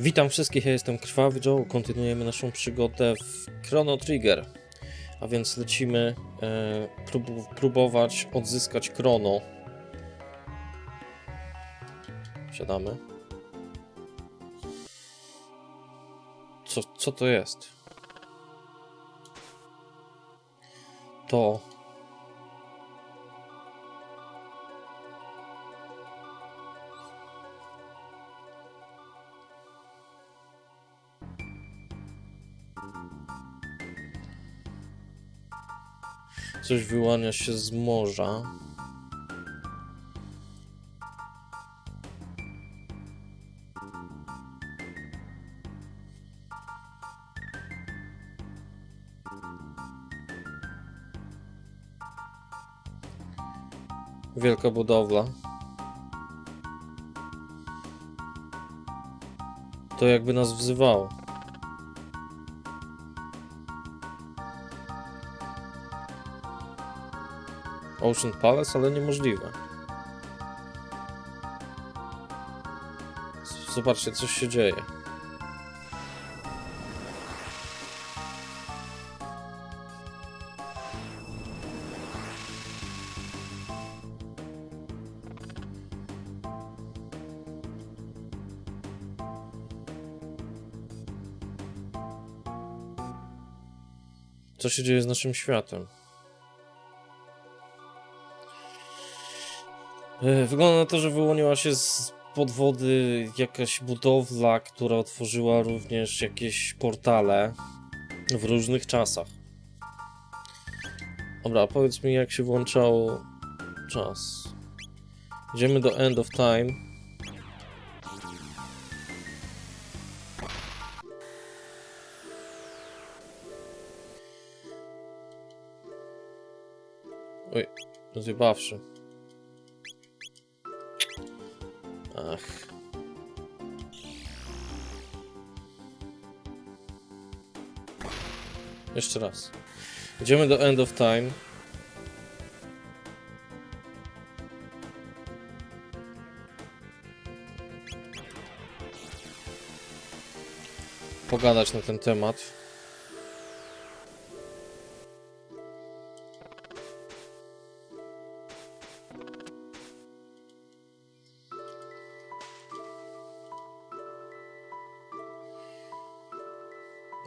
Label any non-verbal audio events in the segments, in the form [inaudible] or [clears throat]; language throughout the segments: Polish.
Witam wszystkich, ja jestem Krwawy Joe. Kontynuujemy naszą przygodę w Chrono Trigger. A więc lecimy e, prób próbować odzyskać Chrono. Siadamy. Co, co to jest? To. Coś wyłania się z morza. Wielka budowla. To jakby nas wzywało. Ocean Palace, ale niemożliwe. Zobaczcie, coś się dzieje. Co się dzieje z naszym światem? Wygląda na to, że wyłoniła się z pod wody jakaś budowla, która otworzyła również jakieś portale w różnych czasach. Dobra, powiedz mi jak się włączał czas. Idziemy do End of Time. Oj, zjebawszy. Ach. Jeszcze raz. Idziemy do End of Time. Pogadać na ten temat.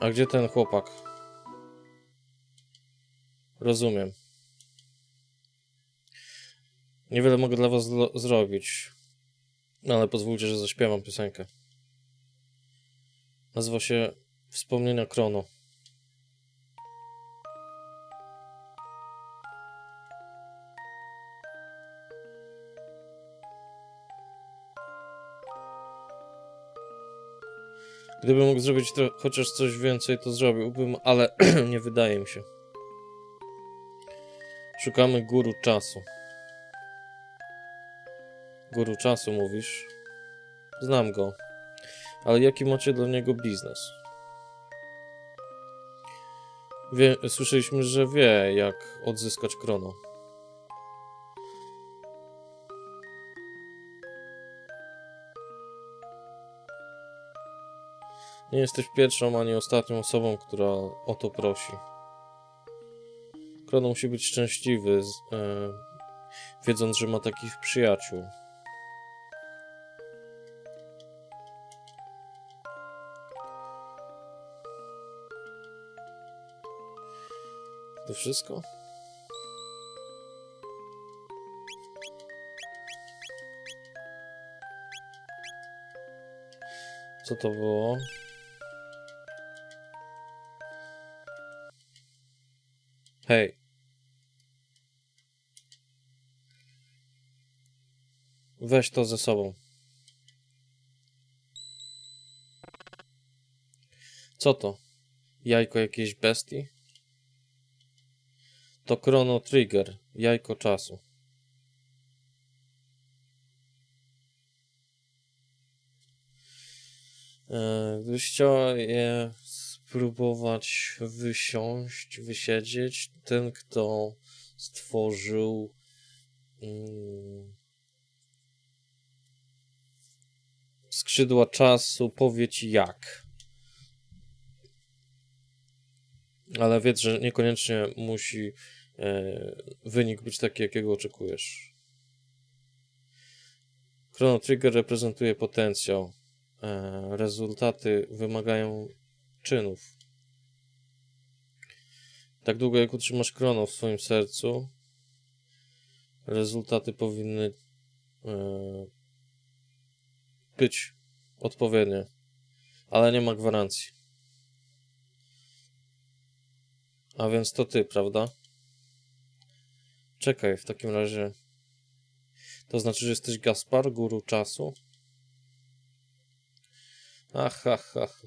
A gdzie ten chłopak? Rozumiem. Niewiele mogę dla was zrobić. No ale pozwólcie, że zaśpiewam piosenkę. Nazywa się Wspomnienia Krono. Gdybym mógł zrobić chociaż coś więcej, to zrobiłbym, ale [clears throat] nie wydaje mi się. Szukamy guru czasu. Guru czasu mówisz? Znam go. Ale jaki macie dla niego biznes? Wie, słyszeliśmy, że wie, jak odzyskać Krono. Nie jesteś pierwszą ani ostatnią osobą, która o to prosi. Krono musi być szczęśliwy, e, wiedząc, że ma takich przyjaciół. To wszystko? Co to było? Hej. Weź to ze sobą. Co to? Jajko jakiejś bestii? To Chrono Trigger, jajko czasu. E, Gdybyś chciała je spróbować wysiąść, wysiedzieć, ten kto stworzył mm, skrzydła czasu powie ci jak. Ale wiedz, że niekoniecznie musi e, wynik być taki, jakiego oczekujesz. Chrono Trigger reprezentuje potencjał. E, rezultaty wymagają czynów. Tak długo jak utrzymasz chrono w swoim sercu, rezultaty powinny e, być odpowiednie, ale nie ma gwarancji. A więc to ty, prawda? Czekaj, w takim razie. To znaczy, że jesteś Gaspar, guru czasu? Ach, ach, ach.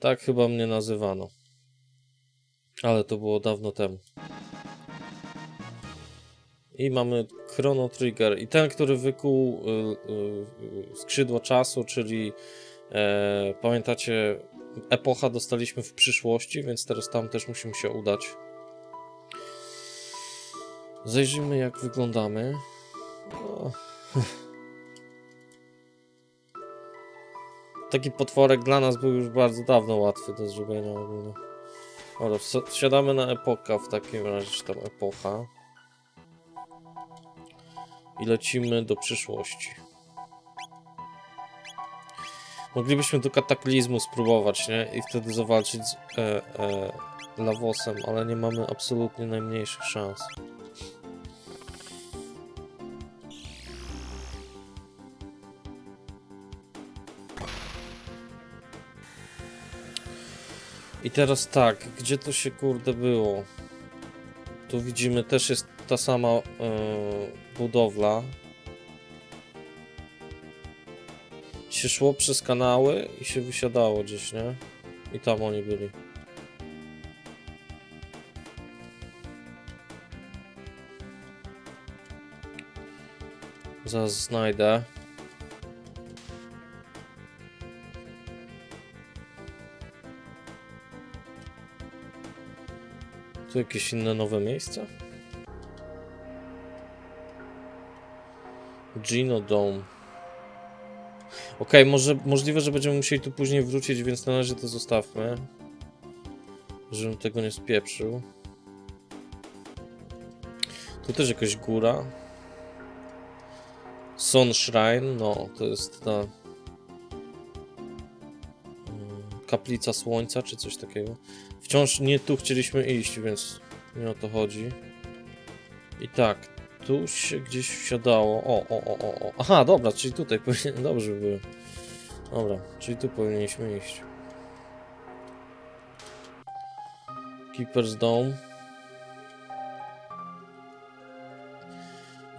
Tak chyba mnie nazywano. Ale to było dawno temu. I mamy Chrono Trigger. I ten, który wykuł y, y, y, skrzydło czasu, czyli e, pamiętacie, epocha dostaliśmy w przyszłości, więc teraz tam też musimy się udać. Zajrzyjmy, jak wyglądamy. O. [laughs] Taki potworek dla nas był już bardzo dawno łatwy do zrobienia ogólnie. Dobra, wsi- wsiadamy na epoka w takim razie, czy tam epocha. I lecimy do przyszłości. Moglibyśmy do kataklizmu spróbować, nie? I wtedy zawalczyć z e, e, lawosem, ale nie mamy absolutnie najmniejszych szans. I teraz tak, gdzie to się kurde było? Tu widzimy też jest ta sama e, budowla. Się szło przez kanały i się wysiadało gdzieś, nie? I tam oni byli. Zaraz znajdę. Tu jakieś inne nowe miejsca? Gino Dome. Okej, może możliwe, że będziemy musieli tu później wrócić, więc na razie to zostawmy. Żebym tego nie spieprzył. Tu też jakaś góra. Sun Shrine, no to jest ta kaplica słońca, czy coś takiego. Wciąż nie tu chcieliśmy iść, więc nie o to chodzi. I tak, tu się gdzieś wsiadało. O, o, o, o, o. Aha, dobra, czyli tutaj [laughs] powinien. Dobrze by. Dobra, czyli tu powinniśmy iść. Keeper's Dome.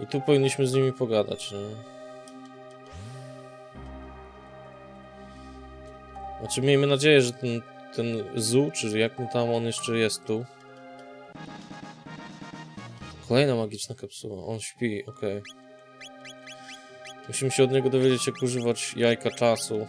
I tu powinniśmy z nimi pogadać, nie? Znaczy, miejmy nadzieję, że ten, ten Zu, czy jak mu tam on jeszcze jest tu. Kolejna magiczna kapsuła. On śpi, okej. Musimy się od niego dowiedzieć, jak używać jajka czasu.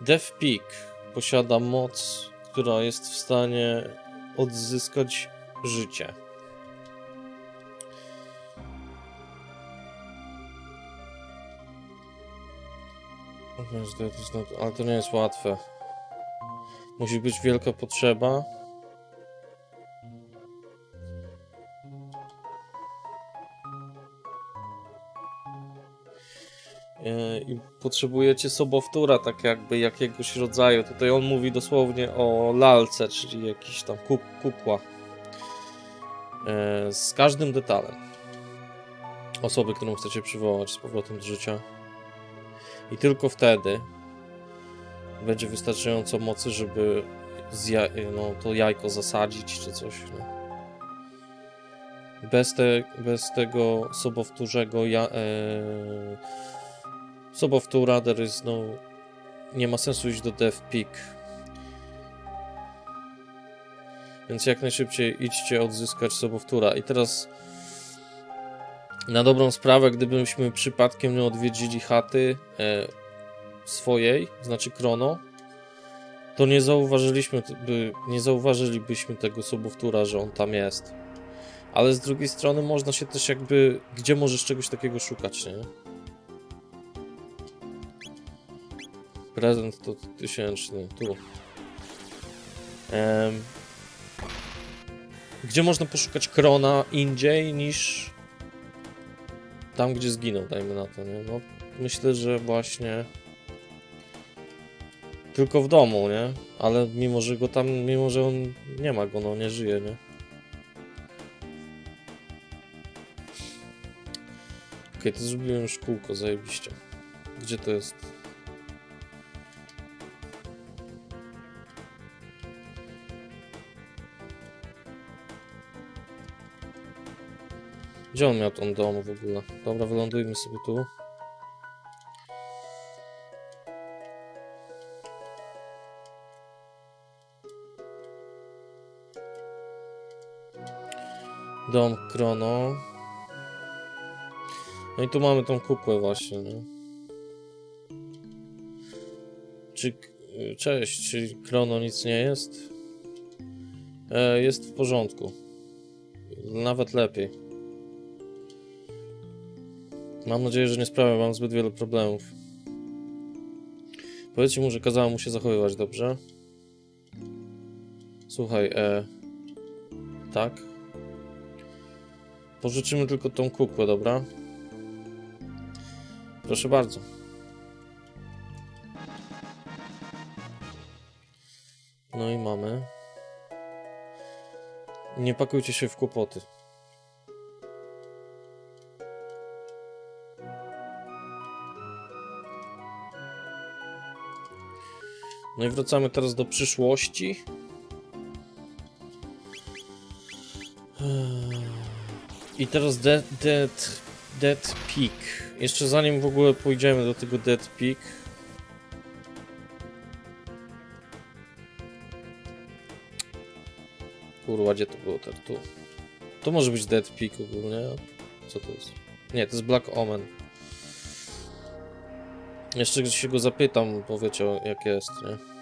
Death Peak posiada moc, która jest w stanie odzyskać życie. Ale to nie jest łatwe. Musi być wielka potrzeba. Potrzebujecie sobowtóra, tak jakby jakiegoś rodzaju. Tutaj on mówi dosłownie o lalce, czyli jakiś tam kuk kukła. E, Z każdym detalem. Osoby, którą chcecie przywołać z powrotem do życia. I tylko wtedy będzie wystarczająco mocy, żeby no, to jajko zasadzić czy coś. No. Bez, te, bez tego sobowtórzego ja, e, sobowtóra there is no nie ma sensu iść do Death Peak. Więc jak najszybciej idźcie odzyskać sobowtóra. I teraz Na dobrą sprawę, gdybyśmy przypadkiem nie odwiedzili chaty e, swojej, znaczy Krono, to nie zauważyliśmy, by, nie zauważylibyśmy tego sobowtóra, że on tam jest. Ale z drugiej strony można się też jakby, gdzie możesz czegoś takiego szukać, nie? Prezent to tysięczny, tu. Em, gdzie można poszukać Krona indziej niż tam, gdzie zginął, dajmy na to, nie? No, myślę, że właśnie tylko w domu, nie? Ale mimo, że go tam, mimo, że on nie ma go, no nie żyje, nie? Okej, to zrobiłem już kółko, zajebiście. Gdzie to jest? Gdzie on miał ten dom w ogóle? Dobra, wylądujmy sobie tu. Dom Krono. No i tu mamy tą kukłę właśnie, nie? Czy... Cześć, czy Krono nic nie jest? E, jest w porządku. Nawet lepiej. Mam nadzieję, że nie sprawiam wam zbyt wielu problemów. Powiedzcie mu, że kazałem mu się zachowywać dobrze. Słuchaj, e... Tak? Pożyczymy tylko tą kukłę, dobra? Proszę bardzo. No i mamy. Nie pakujcie się w kłopoty. No i wracamy teraz do przyszłości. I teraz Dead, Dead, Dead Peak. Jeszcze zanim w ogóle pójdziemy do tego Dead Peak. Kurwa, gdzie to było? Tak, tu. To może być Dead Peak ogólnie. Co to jest? Nie, to jest Black Omen. Jeszcze się go zapytam, bo wiecie o- jak jest, nie?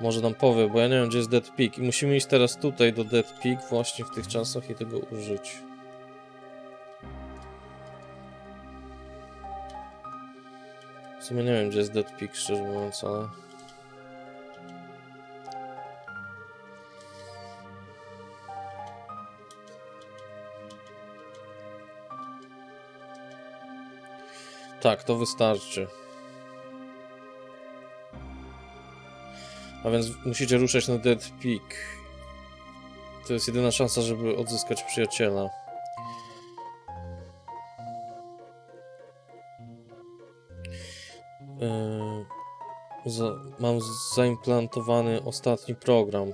Może nam powie, bo ja nie wiem gdzie jest Dead Peak i musimy iść teraz tutaj do Dead Peak właśnie w tych czasach i tego użyć. W sumie nie wiem gdzie jest Dead Peak, szczerze mówiąc, ale... Tak, to wystarczy. A więc musicie ruszać na Dead Peak. To jest jedyna szansa, żeby odzyskać przyjaciela. Yy, za, mam zaimplantowany ostatni program.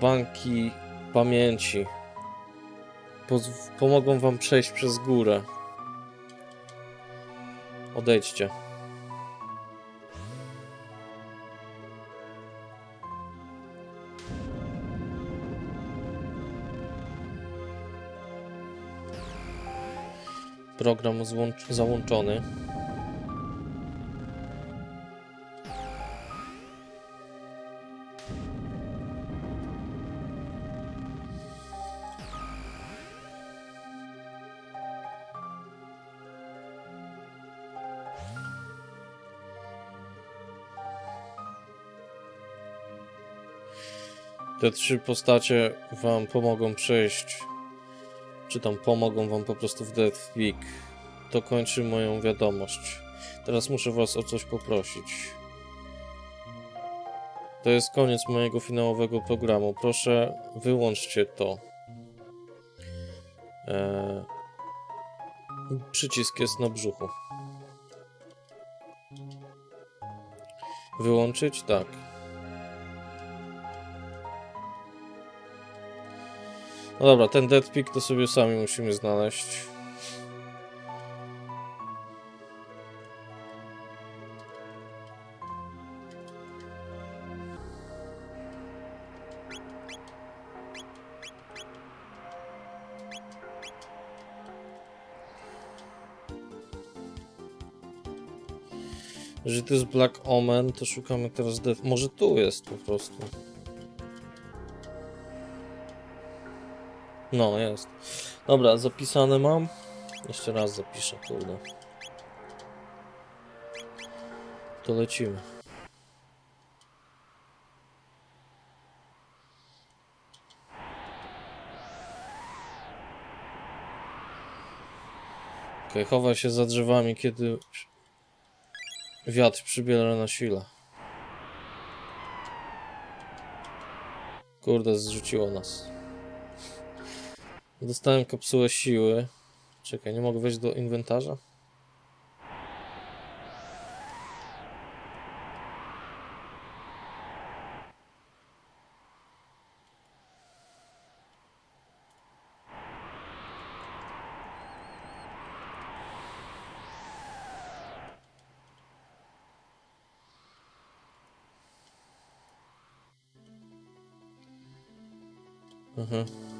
Banki pamięci. Pomogą wam przejść przez górę. Odejdźcie. Program załączony. Te trzy postacie wam pomogą przejść czy tam pomogą wam po prostu w Death Week. To kończy moją wiadomość. Teraz muszę was o coś poprosić. To jest koniec mojego finałowego programu. Proszę, wyłączcie to. Eee, przycisk jest na brzuchu. Wyłączyć? Tak. No dobra, ten deadpick to sobie sami musimy znaleźć. Jeżeli to jest Black Omen, to szukamy teraz def... Może tu jest po prostu. No, jest. Dobra, zapisane mam. Jeszcze raz zapiszę, kurde. To lecimy. Okej, chowaj się za drzewami, kiedy wiatr przybiera na sile. Kurde, zrzuciło nas. Dostałem kapsułę siły. Czekaj, nie mogę wejść do inwentarza? Mhm.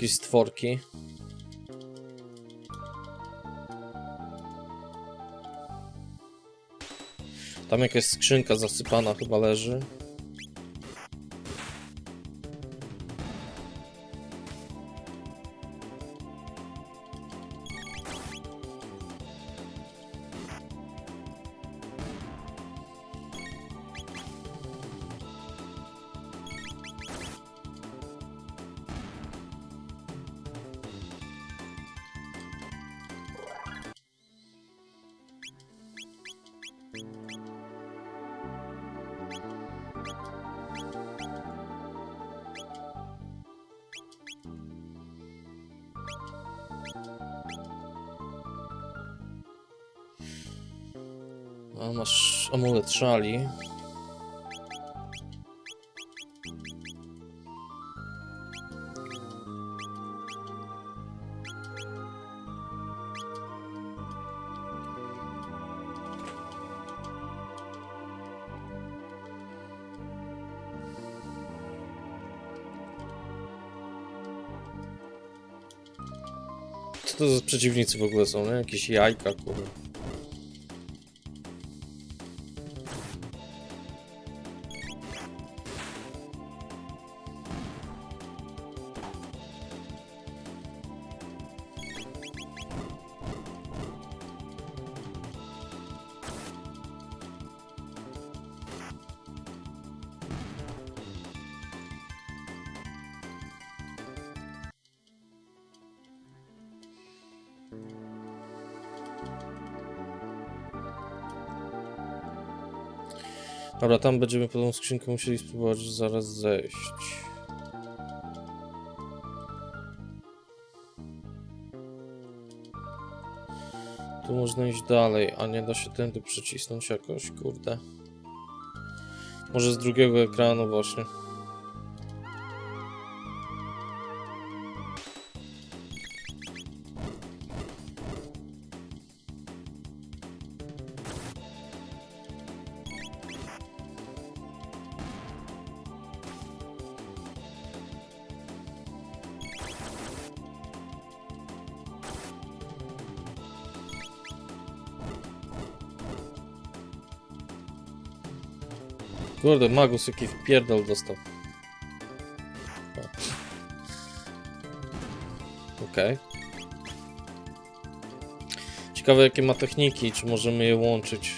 Jakieś stworki. Tam jakaś skrzynka zasypana chyba leży. A masz amulet szali. Co to za przeciwnicy w ogóle są, nie? Jakieś jajka, kurde. Dobra, tam będziemy po tą skrzynkę musieli spróbować zaraz zejść. Tu można iść dalej, a nie da się tędy przycisnąć jakoś, kurde. Może z drugiego ekranu właśnie. Kurde, Magus jaki wpierdol dostał. O. Okej. Ciekawe jakie ma techniki, czy możemy je łączyć.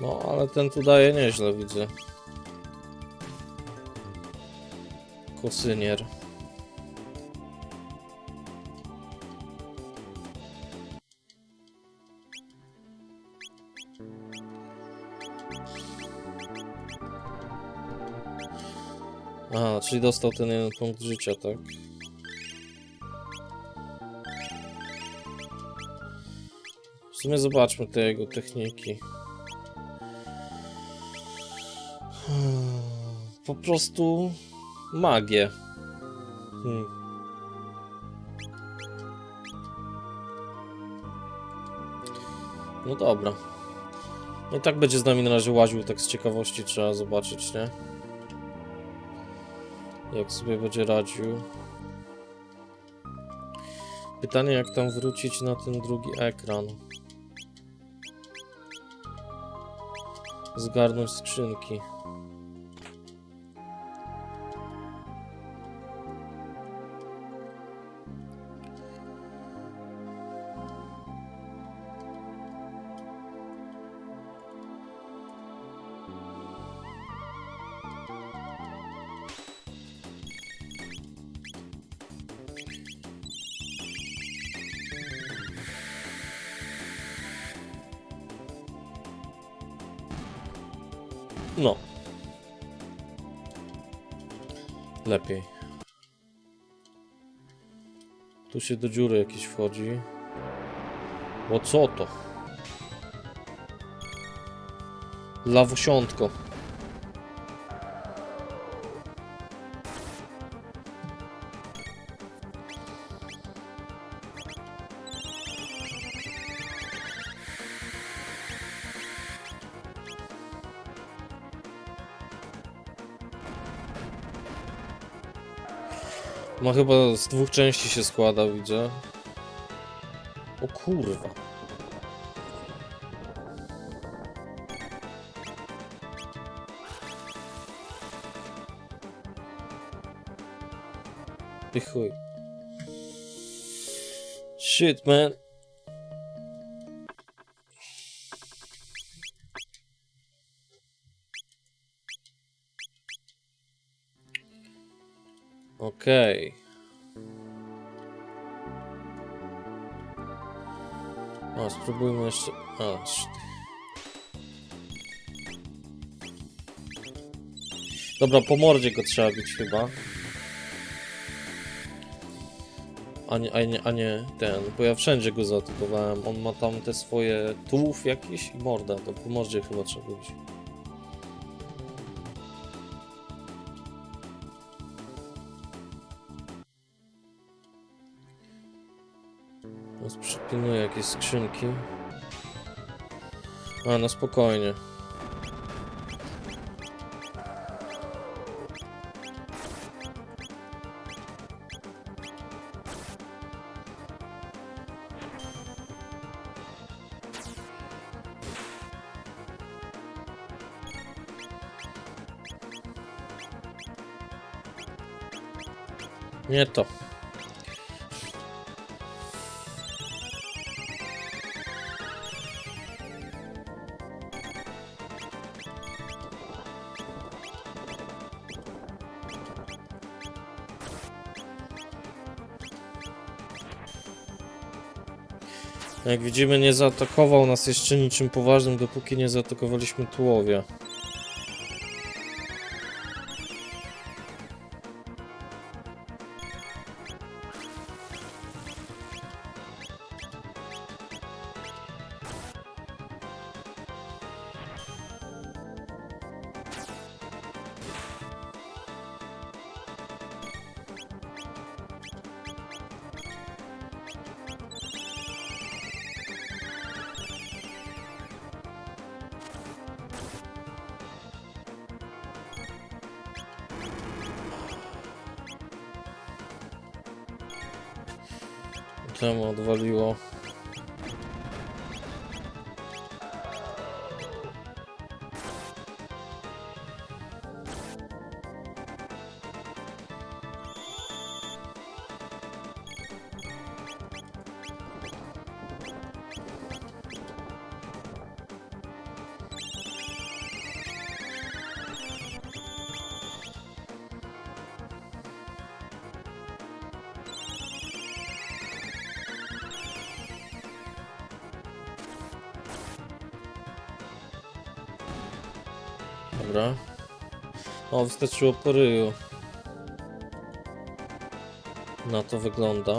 No, ale ten tu daje nieźle, widzę. Kosynier. Aha, czyli dostał ten jeden punkt życia, tak? W sumie zobaczmy te jego techniki. Hmm, Po prostu magię. Hmm. No dobra. No i tak będzie z nami na razie łaził, tak z ciekawości trzeba zobaczyć, nie? Jak sobie będzie radził. Pytanie, jak tam wrócić na ten drugi ekran. Zgarnąć skrzynki. Się do dziury jakieś wchodzi. O co to? Lawosiątko. Ma chyba z dwóch części się składa, widzę. O kurwa. Ty chuj. Shit, man. Okej. O, spróbujmy jeszcze... Sz- Dobra, po mordzie go trzeba bić chyba. A nie, a nie, a nie ten, bo ja wszędzie go zaatakowałem. On ma tam te swoje tułów jakieś i morda, to po mordzie chyba trzeba bić. Przypilnuję jakieś skrzynki. A, no spokojnie. Nie to. Jak widzimy, nie zaatakował nas jeszcze niczym poważnym, dopóki nie zaatakowaliśmy tułowia. Temu odwaliło. O, wystarczyło po ryju. Na to wygląda.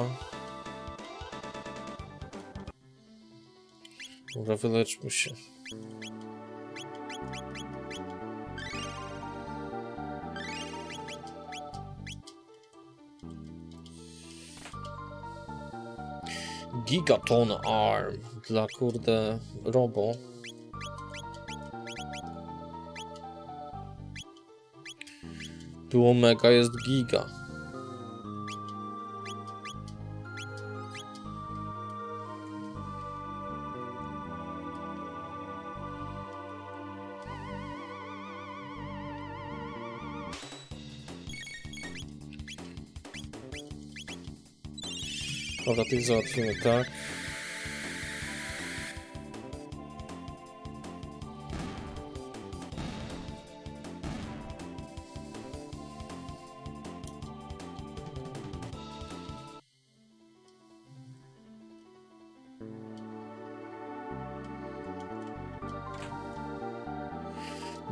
Dobra, wyleczmy się. Gigaton Arm dla kurde robo. Było mega, jest giga. Dobra, tych załatwimy, tak?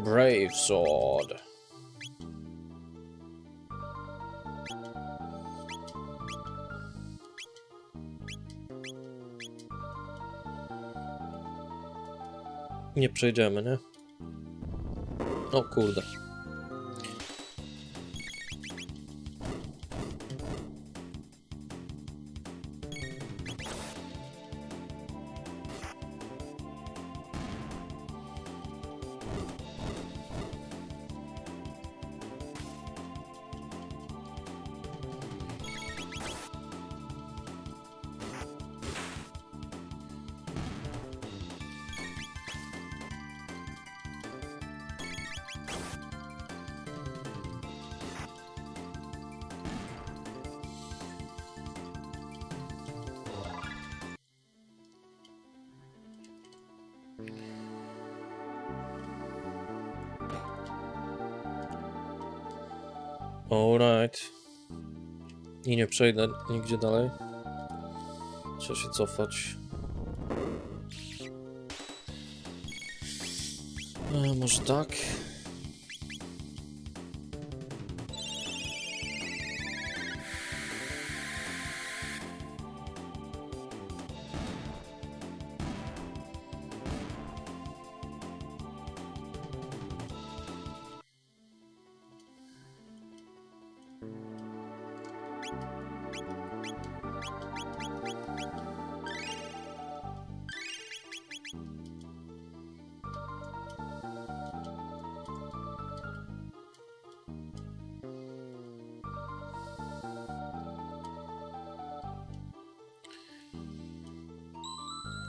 Brave Sword. Nie przejdziemy, nie? O kurde. Alright. I nie przejdę nigdzie dalej. Trzeba się cofać. E, może tak?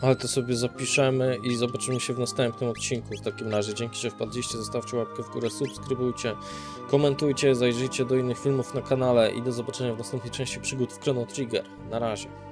Ale to sobie zapiszemy i zobaczymy się w następnym odcinku. W takim razie dzięki, że wpadliście, zostawcie łapkę w górę, subskrybujcie, komentujcie, zajrzyjcie do innych filmów na kanale i do zobaczenia w następnej części przygód w Chrono Trigger. Na razie.